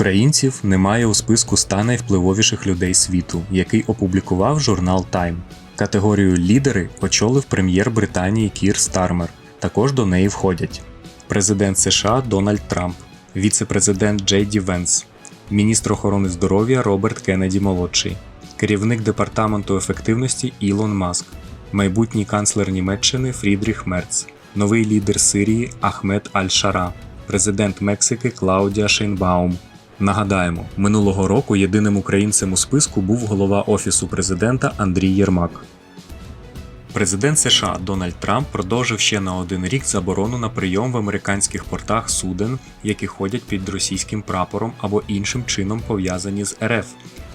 Українців немає у списку 100 найвпливовіших людей світу, який опублікував журнал Time. Категорію лідери очолив прем'єр Британії Кір Стармер. Також до неї входять президент США Дональд Трамп, віце-президент Джей Ді Венс, міністр охорони здоров'я Роберт Кеннеді молодший, керівник департаменту ефективності Ілон Маск, майбутній канцлер Німеччини Фрідріх Мерц, новий лідер Сирії Ахмед Аль-Шара, президент Мексики Клаудія Шейнбаум. Нагадаємо, минулого року єдиним українцем у списку був голова Офісу президента Андрій Єрмак. Президент США Дональд Трамп продовжив ще на один рік заборону на прийом в американських портах суден, які ходять під російським прапором або іншим чином пов'язані з РФ.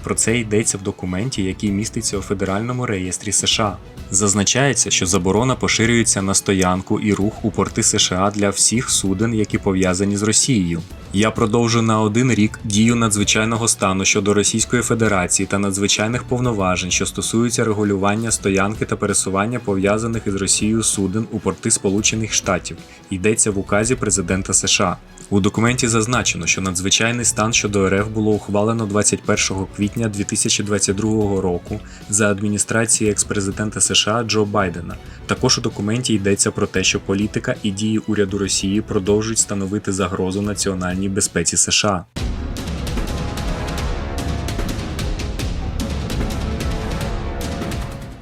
Про це йдеться в документі, який міститься у Федеральному реєстрі США. Зазначається, що заборона поширюється на стоянку і рух у порти США для всіх суден, які пов'язані з Росією. Я продовжу на один рік дію надзвичайного стану щодо Російської Федерації та надзвичайних повноважень, що стосуються регулювання стоянки та пересування пов'язаних із Росією суден у порти Сполучених Штатів. Йдеться в указі президента США. У документі зазначено, що надзвичайний стан щодо РФ було ухвалено 21 квітня 2022 року за адміністрації екс-президента США Джо Байдена. Також у документі йдеться про те, що політика і дії уряду Росії продовжують становити загрозу національній безпеці США.